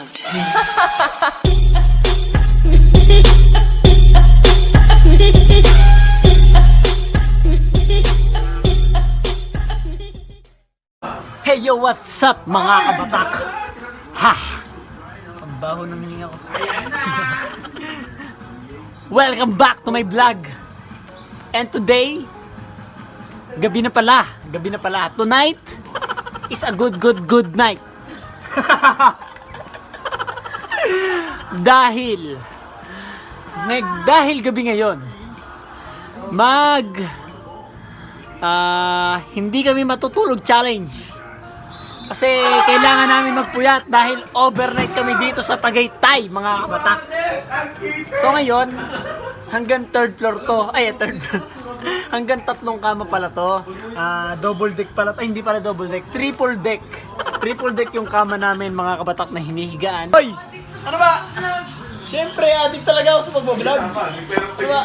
loved him. Hey yo, what's up mga kabatak? Ha! Ang baho ng hininga ko. Welcome back to my vlog. And today, gabi na pala. Gabi na pala. Tonight is a good, good, good night. dahil, nag, dahil gabi ngayon, mag Ah, hindi kami matutulog challenge. Kasi kailangan namin magpuyat dahil overnight kami dito sa Tagaytay, mga kabatak. So ngayon, hanggang third floor to. Ay, third floor. hanggang tatlong kama pala to. Ah, double deck pala to. Ay, hindi pala double deck. Triple deck. Triple deck yung kama namin, mga kabatak na hinihigaan. Hoy! Ano ba? Siyempre, addict talaga ako sa pagbablog. Ano ba?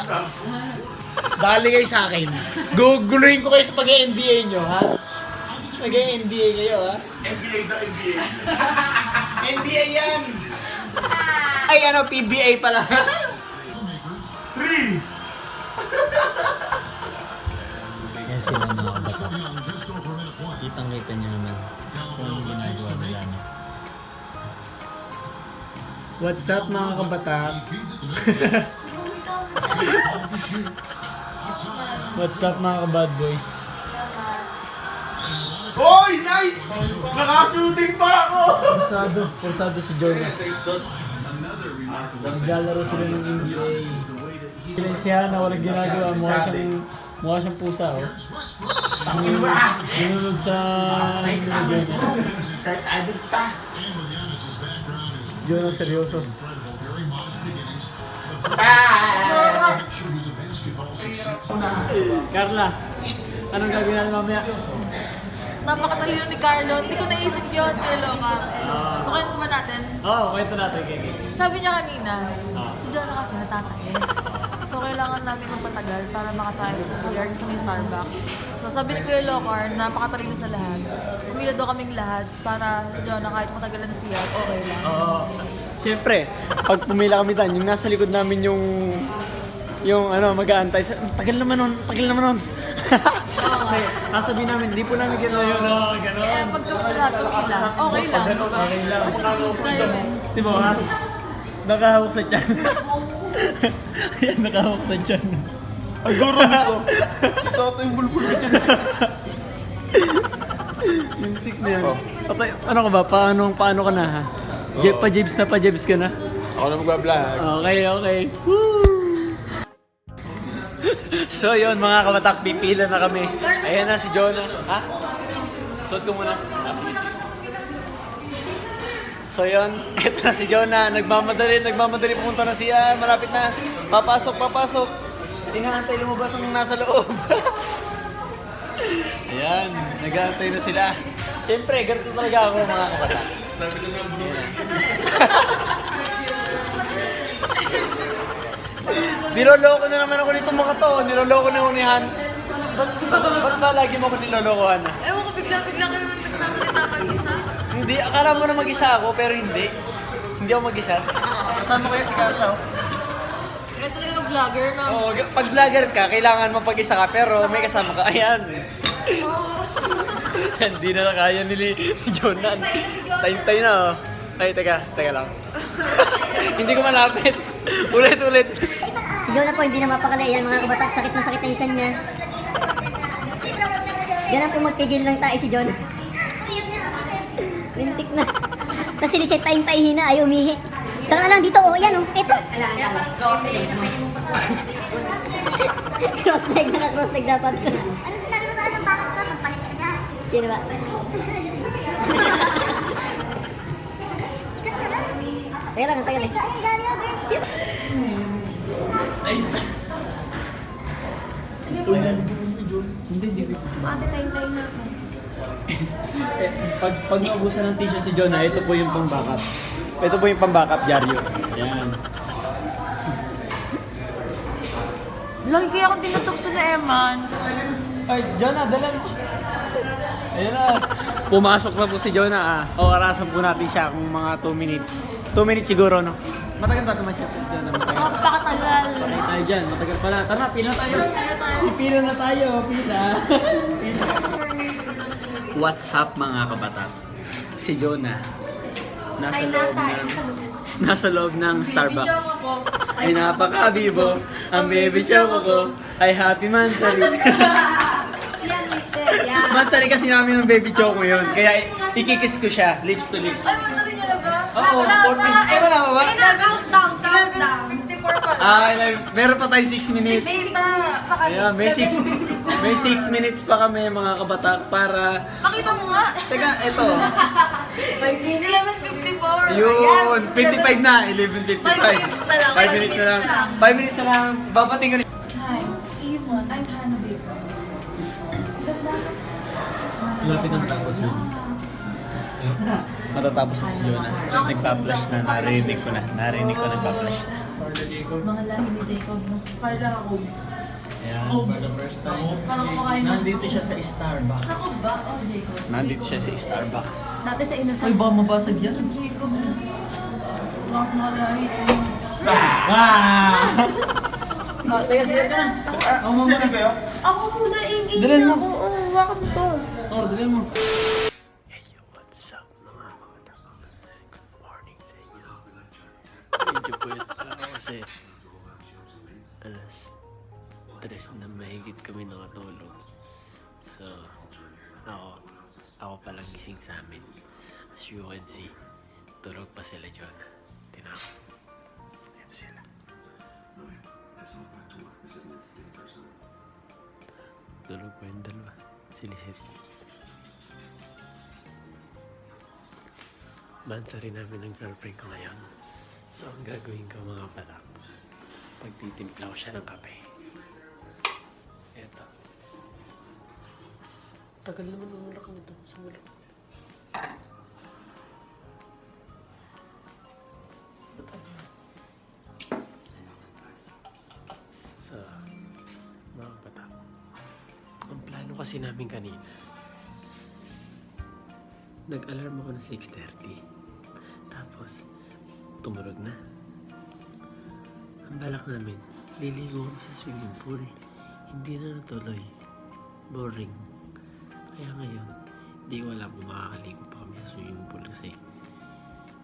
Dali kayo sa akin. Guguluhin ko kayo sa pag-NBA nyo, ha? Nag-NBA kayo, ha? NBA na NBA. NBA yan! Ay, ano, PBA pala. Three! Yan sila mga kabata. Kitang kita nyo naman kung ano ginagawa nila. What's up mga kabata? What's up mga kabad boys? Hoy! Nice! Nakashooting pa ako! Forsado, forsado si Jordan. Naglalaro sila ng NBA. Sila si Hana, walang ginagawa. Mukha siyang, mukha siyang pusa, oh. Ginunod sa... Kahit addict pa. Si Jordan seryoso. Carla, anong gagawin natin mamaya? Napakatalino ni Carlo. Hindi ko naisip yun kay Loka. Pakento ba natin? Oo, oh, kwento natin, Kiki. Sabi niya kanina, si Jonah kasi natatae. So, kailangan namin magpatagal para makatayo sa CR sa may Starbucks. So, sabi ni Kuya Locar, napakatalino sa lahat. Pumila daw kaming lahat para si Jonah kahit matagalan na CR, okay lang. Oo. Siyempre, pag pumila kami doon, yung nasa likod namin yung yung ano, mag-aantay. Sa- Tagal naman nun, tagal naman nun. Kasi nasabihin namin, hindi po namin gano'n yun. No, gano'n. Eh, pagka lahat pumila, okay lang. diba? Okay lang. Mas sunod-sunod tayo eh. Di ba ha? Nakahawak sa tiyan. Ayan, nakahawak sa tiyan. Ay, guro nito. Ito ito yung bulbul ko dyan. Yung tick na yan. Patay, ano ka ba? Paano, paano ka na ha? Je, pa jibs na pa jibs ka na? Ako na magbablog. Okay, okay. Woo! so yun mga kabatak, pipila na kami. Ayan na si Jonah. Ha? Suot ko muna. So yun, eto na si Jonah. Nagmamadali, nagmamadali pumunta na siya. Malapit na. Papasok, papasok. Inaantay lumabas ang nasa loob. Ayan, nag-aantay na sila. Siyempre, ganito talaga ako mga. Ayan. Niloloko na naman ako nitong mga to. Niloloko na ako ni Han. Ba't, ba lagi mo ako nilolokohan na? Ewan ko, bigla-bigla ka naman nagsasalita mag-isa. Hindi, akala mo na mag-isa ako, pero hindi. Hindi ako mag-isa. Kasama ko yan si Carla. oh. Kaya talaga mag-vlogger, no? Oo, g- pag vlogger ka, kailangan mo pag-isa ka, pero may kasama ka. Ayan. Hindi na kaya ni, ni Jonan. Tayo-tayo na, oh. Ay, teka, teka lang. hindi ko malapit. ulit, ulit. Si Jonah po hindi na mapakali. Yan mga kabatak, sakit na sakit na yung tiyan niya. Ganun po magpigil ng tayo si Jonah. Lintik na. Tapos siniset pa yung paihina, ayaw umihi. Tara na lang dito, oh, yan oh, ito. cross leg na cross leg dapat. Ano sinabi mo sa akin bakit ko? Sampalit ka dyan. Sino ba? Teka lang, teka lang. Ay. Ay. Hindi, hindi. Ate, tayo-tayo na ako. Eh, pag, pag naubusan ng tissue si Jonah, ito po yung pang-backup. Ito po yung pang-backup, Jaryo. Yan. Lagi kaya akong tinutukso na Eman. Ay, Jonah, dala mo. Ayan na. Pumasok na po si Jonah. Ah. O, arasan po natin siya kung mga 2 minutes. 2 minutes siguro, no? Matagal ba ito masyado, Jonah? Matagal. Napakatagal. Patay tayo dyan. Matagal pala. Tara, pila na tayo. Pila na tayo. Pila. Pila. What's up mga kabata? Si Jonah. Nasa loob ng... Nasa loob ng Starbucks. Ay napaka-bibo. Ang baby choco ko ay happy mansari. mansari kasi namin ng baby choco yun. Kaya ikikis ko siya. Lips to lips. Ay, masabi niyo na ba? Oo, 14. Ay, wala pa ba? Countdown, countdown. 54 pa lang. Ah, like, meron pa tayo 6 minutes. Basta. Ayan, may 6 may 6 minutes pa kami mga kabatak para Pakita mo nga. Teka, eto. 11.54. Yun, 25 na, 11.55. 5 minutes na lang. 5 minutes na lang. 5 minutes na lang. Babating ko na. Hi, Iwan. I'm Hannah Baker. Lapit ang tapos mo. Matatapos na si Jonah. Nagpa-flash na, narinig ko na. Narinig ko nagpa-flash na. Mga lahi ni Jacob. no? Carla ako. Ayan, for the first time. Parang kumakain ng... Nandito siya sa Starbucks. Ako ba? Oh, Jacob. Nandito siya sa Starbucks. Dati sa inasal. Ay, ba mabasag yan? Jacob. Wala kasi mga lahi. Wow! Ah, teka, siya ka na. Oh, mama na. kayo? Ako muna, ingin Dalhin mo. ako. Oo, wakam to. Oh, dali mo. Sila dyan. Tinan. Ayan sila. Tulog pa yung dalawa. Silisit. Bansa rin namin ng girlfriend ko ngayon. So, ang gagawin ko mga balak, pagtitimpla ko siya ng kape. Eto. Tagal naman ng ulak mo to. Sumulak. Plano kasi namin kanina, nag-alarm ako ng 6.30. Tapos, tumurog na. Ang balak namin, liligo kami sa swimming pool. Hindi na natuloy. Boring. Kaya ngayon, hindi ko alam kung makakaligo pa kami sa swimming pool kasi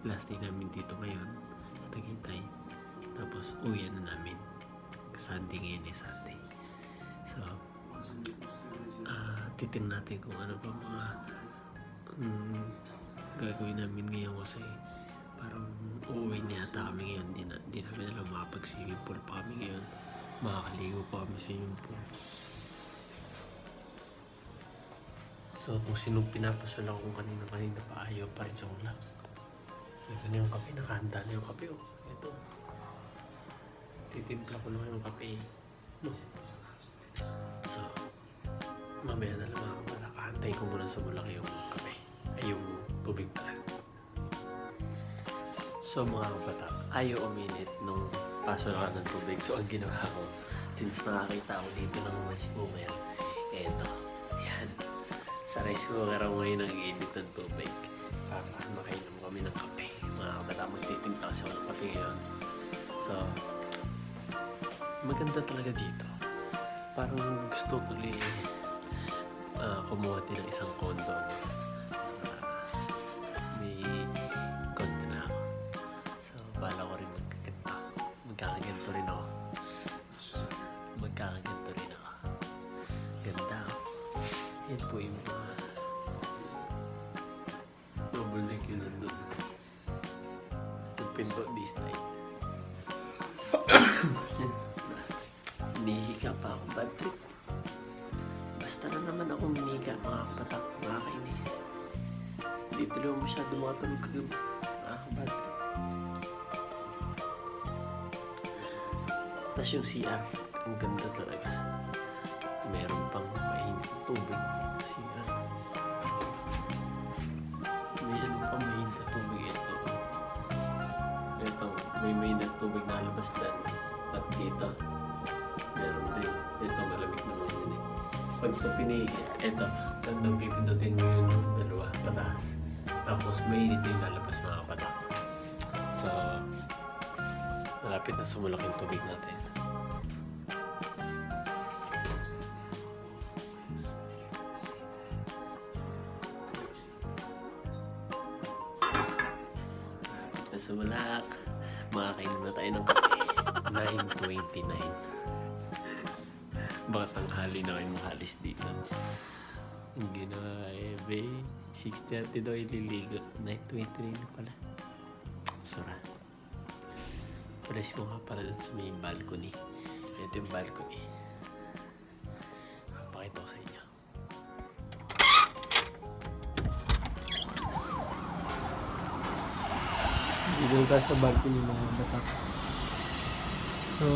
last day namin dito ngayon sa Tagaytay. Tapos, uwi na namin. Sunday ngayon eh, Sunday. So, titignan natin kung ano pa mga mm, gagawin namin ngayon kasi parang uuwi na yata kami ngayon. Di, na, di namin alam makapag-swimming pool pa kami ngayon. Makakaligo pa kami swimming pool. So, kung sinong pinapasal ako kung kanina-kanina pa, ayaw pa rin sa ulap. Ito na yung kape, nakahanda na yung kape. Oh. Ito. Titimpla ko naman yung kape. No. Mamaya na lang ako pala. Kahantayin ko muna sa malaki yung kape. Ay, yung tubig pala. So mga bata, ayaw uminit nung pasok ng tubig. So ang ginawa ko, since nakakita ako dito ng rice cooker, eto, yan. Sa rice cooker ako ngayon nag-init ng tubig para makainom kami ng kape. Mga bata, magtitimpla kasi ako ng kape ngayon. So, maganda talaga dito. Parang gusto ko ulit ah, kumuha din ng isang condo. Ah, may condo na ako. So, bala ko rin magkaganto. Magkakaganto rin ako. Magkakaganto rin ako. Ganda. Yan po yung mga double deck yun nandun. Yung pinto this night. Hinihiga pa ako. Bad trip. Basta na hinihiga mga kapatak, mga kainis. Hindi tuloy masyado makatulog kagabi. Ah, bad trip. Tapos yung CR, ang ganda talaga. Meron pang mainit na tubig. CR. May ano pa mainit na tubig ito. Ito, may mainit na tubig na labas dyan. At dito, meron din. Ito, malamig naman yun. Pag ito pini, eto, nandang pipindutin mo yung dalawa, pataas. Tapos mainit yung lalabas mga kapatak. So, malapit na sumulok yung tubig natin. Ang ginawa eh, be. 6.30 daw ililigo. 9.29 na pala. Sura. Press ko nga pala dun sa may balcony. Ito yung balcony. Papakita ko sa inyo. Dito tayo sa balcony mga batak. So,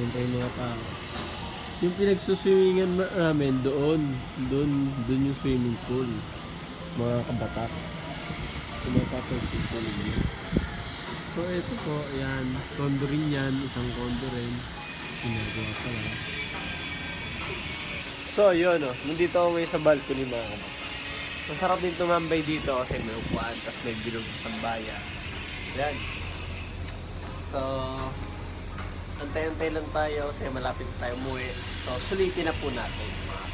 yun tayo mga tao. Yung pinagsuswimmingan namin doon, doon, doon yung swimming pool. Mga kabatak. Tumapapansin po ninyo. So, ito po, yan. Condo rin yan. Isang condo rin. Ginagawa pa lang. So, yun o. Nandito ako ngayon sa balcony mga kabatak. Masarap din tumambay dito kasi may upuan, tapos may bilog sa bayan. Yan. So, antay-antay lang tayo kasi malapit tayo umuwi. So, sulitin na po natin. mga.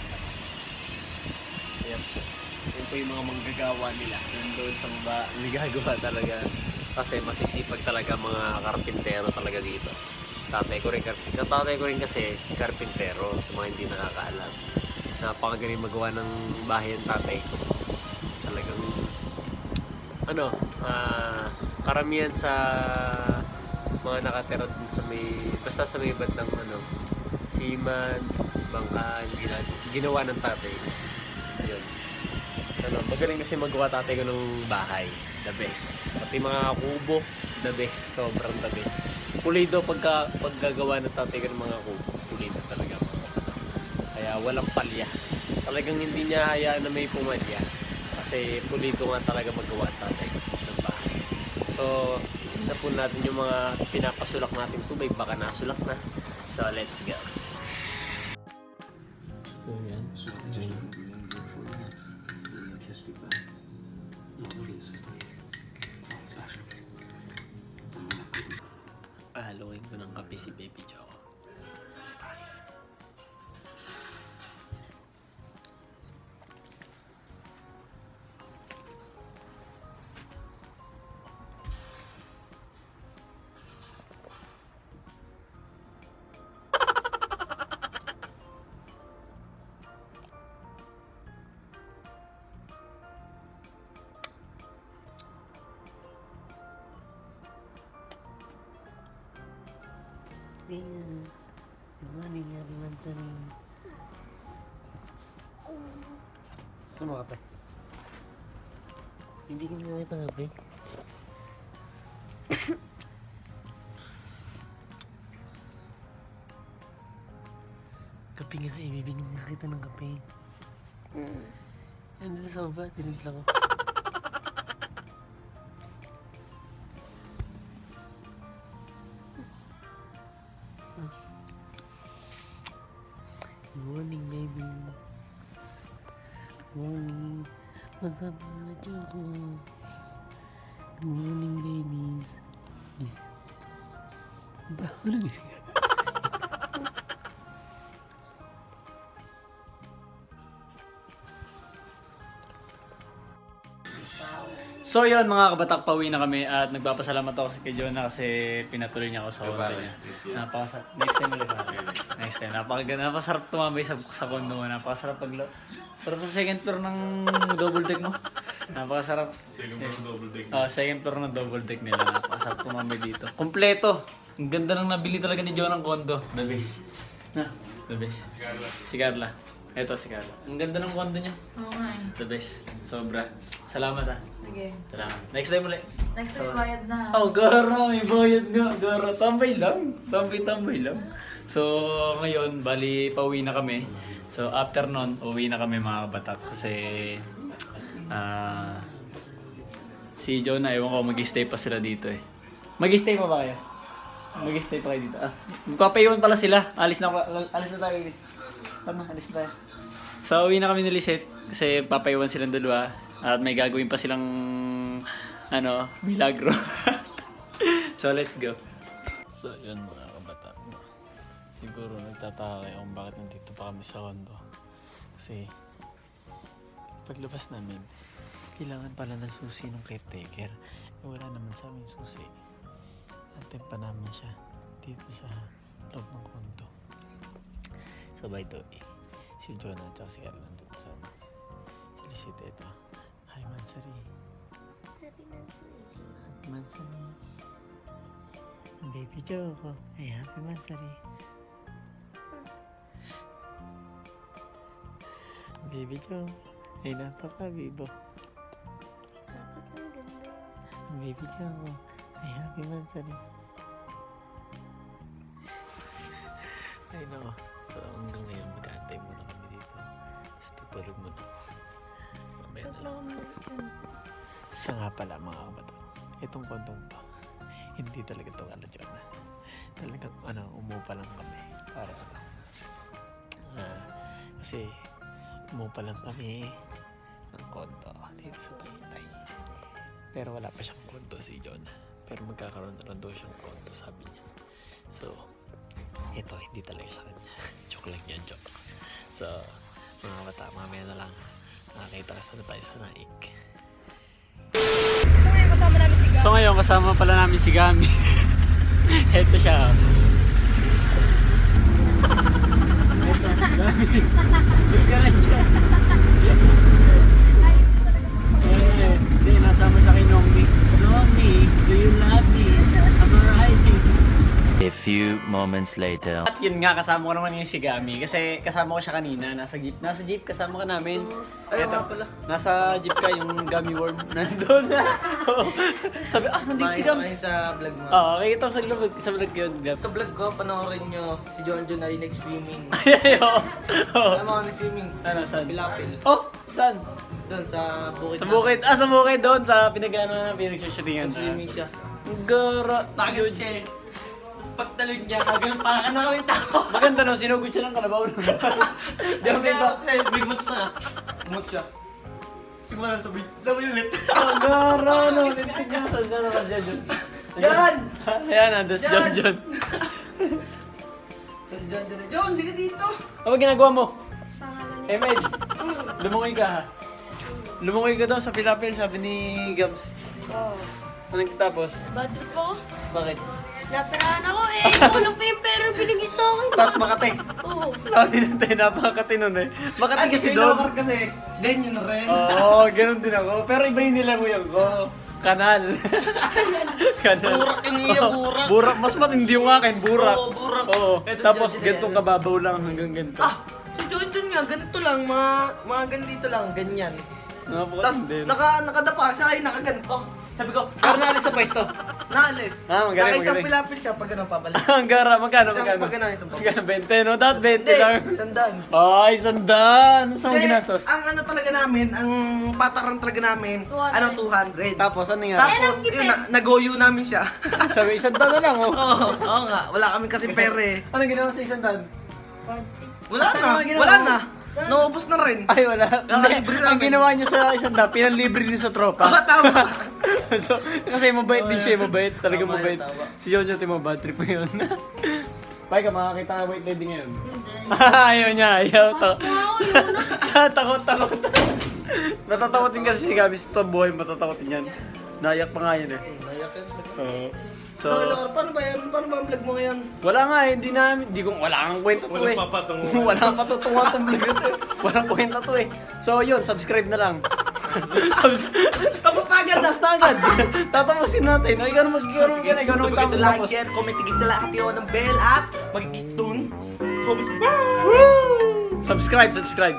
Ayan po. Yan po yung mga manggagawa nila. Nandun sa baba. Nagagawa talaga. Kasi masisipag talaga mga karpintero talaga dito. Tatay ko rin. Tatay ko rin kasi karpintero sa mga hindi nakakaalam. Napakagaling magawa ng bahay ng tatay ko. Talagang ano, ah, karamihan sa mga nakatira dun sa may, basta sa may bandang ano, Siman, Bangka, gina, ginawa ng tatay. Yun. Ano, magaling kasi magawa tatay ko ng bahay. The best. Pati mga kubo, the best. Sobrang the best. Pulido pagka, paggagawa ng tatay ko ng mga kubo. Pulido talaga. Kaya walang palya. Talagang hindi niya hayaan na may pumalya. Kasi pulido nga talaga magawa tatay ng bahay. So, tignan po natin yung mga pinapasulak natin tubig. Baka nasulak na. So, let's go. So, yan. Pahaluin ko ng kape si Baby Joe. Good morning, everyone. Tani. Gusto mo kape? Hindi ko na kita kape. kape nga eh, bibigyan nga kita ng kape. Yan dito sa baba, tinimpla ko. Morning, baby. Morning. Magkabadyo ko. Good morning, babies. Bahulog So yun mga kabatak, pauwi na kami at nagpapasalamat ako kay Jonah kasi pinatuloy niya ako sa condo niya. Napakasarap. Next time ulit pare. Next time. Napaka, napasarap tumambay sa, sa condo mo. Napakasarap pag Sarap sa second floor ng double deck mo. Napakasarap. Second floor ng double deck. Oh, second floor ng double deck nila. Napakasarap tumambay dito. Kompleto. Ang ganda ng nabili talaga ni Jonah ng condo. The best. Na, the best. Si Carla. Si Carla. Ito si Carla. Ang ganda ng condo niya. Oo nga eh. The best. Sobra. Salamat ah. Sige. Salamat. Next time ulit. Next time bayad na. Oh, gara, may bayad nga. Gara, tambay lang. Tambay-tambay lang. So, ngayon, bali, pauwi na kami. So, after nun, uwi na kami mga kabatak. Kasi, ah, si Joe na, ewan ko, mag-stay pa sila dito eh. Mag-stay pa ba kayo? Mag-stay pa kayo dito? Ah, magpapayon pala sila. Alis na, alis na tayo dito. Tama, alis na. So, uwi na kami ni Lisette kasi papaiwan silang dalawa at may gagawin pa silang ano, milagro. so, let's go. So, yun mga kabataan. Siguro nagtataka kayo kung bakit nandito pa kami sa condo. Kasi, paglabas namin, kailangan pala ng susi ng caretaker. Eh, wala naman sa amin susi. Atin pa namin siya dito sa loob ng condo. So by the way, si Jonah at si Carla nandun sa ano. Si Lisita ito. Hi Mansari. Happy Mansari. Ang baby Joe ko. Ay, happy Mansari. Baby Joe. Ay, napaka-bibo. Ang baby Joe ko. Ay, happy Mansari. Ay, nako. So, hanggang ngayon, mag-aantay muna kami dito. Tapos tutulog muna. Mamaya na lang. Sa nga pala, mga kabato. Itong kondong to, hindi talaga ito ala dyan. Talagang, ano, umupa lang kami. Para, ano. Ah, kasi, umupa lang kami ng kondo dito sa Taytay. Pero wala pa siyang kondo si John. Pero magkakaroon na lang daw siyang kondo, sabi niya. So, ito, hindi talaga sa kanya. joke lang yan, joke. So, mga bata, mamaya na lang. Nakakita ka na tayo sa naik. So ngayon kasama namin si So ngayon, kasama pala namin si Gami. Ito siya. Ito, Gami. Lang siya. Eh, Hindi, nasama siya kay Nongmi. Nongmi, do you love me? I'm alright. A few moments later. At yun nga, kasama ko naman yung si Gami. Kasi kasama ko siya kanina. Nasa jeep. Nasa jeep, kasama ka namin. Ay, Eto, pala. Nasa jeep ka, yung Gami worm nandun. Sabi, ah, nandito si Gams. sa vlog mo. Oo, okay, ito sa vlog, sa vlog yun. Sa vlog ko, panoorin nyo si John John ay nag-swimming. Ayo. Alam mo, nag-swimming. Ano, saan? Pilapil. Oh, saan? Doon sa bukid. Sa na- bukid. Ah, sa bukid doon. Sa pinagano na pinagsushootingan. Nag-swimming siya. Gara. Tagas siya eh. Pagtalog niya, kagano pa ka na kami tao. Maganda no, sinugod siya ng kalabaw. Di ba may ba? Kasi bigmot siya. Bigmot siya. Siguro sabi, laway ulit. Ang gara, no. Tinitig niya sa gano'n kasi dyan. dyan. Yan! Ayan, andas Yan! John John. Tapos John John, John, di ka dito! Ano ba ginagawa mo? Eh, Med, lumungoy ka ha. Lumungoy ka daw sa pilapil, sabi ni Gabs. Oo. Anong tapos? Bad trip ako. Bakit? Naperahan ako Kulang pa yung pera binigay sa akin. Tapos Makati. Oo. Sabi natin, napakati nun eh. Makati kasi doon. kasi, ganyan rin. Oo, ganun din ako. Pero iba yung nilanguyan ko. Kanal. Kanal. Burak yung iya, burak. burak. Mas matindi yung akin, burak. Oo, burak. Oo. Eto si Tapos John, gantong kababaw lang hanggang ganito. Ah, si John John nga, ganito lang, mga, mga ganito lang, ganyan. Tapos, Napakatindi. naka, nakadapa siya, ay nakaganto. Sabi ko, Pero naalis sa pwesto. naalis. Ah, magaling, Nakaisang magaling. pilapil siya, pag ganun pabalik. Ang gara, magkano, Isang magkano? pag ganun, isang pag Magkano, 20, no? Dapat 20 Hindi, lang. sandaan. Ay, sandan. Saan mo Hindi, ginastos? Ang ano talaga namin, ang pataran talaga namin, 200. ano, 200. Tapos, ano nga? Tapos, yun, na, nagoyo namin siya. Sabi, isang na lang, oh. Oo, oo nga, wala kami kasi pere. Ano ginawa sa isang dan? Wala na, ang wala na. Naubos na rin. Ay, wala. Nakalibre Hindi, ang namin. ginawa niyo sa isang dan, pinanlibre din sa tropa. Ah, tama. so, kasi mabait din siya, mabait. Talaga Tama mabait. tama. Si Jojo, timo bad trip mo yun. Pai ka, makakita ka white lady ngayon. Hindi. ayaw niya, ayaw to. Na. takot, takot. Natatakotin kasi si Gabi sa buhay, matatakotin yan. Nayak pa nga yun eh. Nayakin. Oo. So, so, paano ba yan? Paano ba ang vlog mo ngayon? wala nga eh, hindi namin, hindi ko, wala kang kwento to eh. Papatunguhan. Walang papatunguhan tong vlog na to eh. Walang kwento to eh. So yun, subscribe na lang. Subs- Tapos na agad! Tapos na agad. Tatapusin natin. Mag-ikaw na ikaw na Don't forget to like, magtapos. share, comment, tigit sa lahat yun ng bell at magiging tune. Subscribe, subscribe.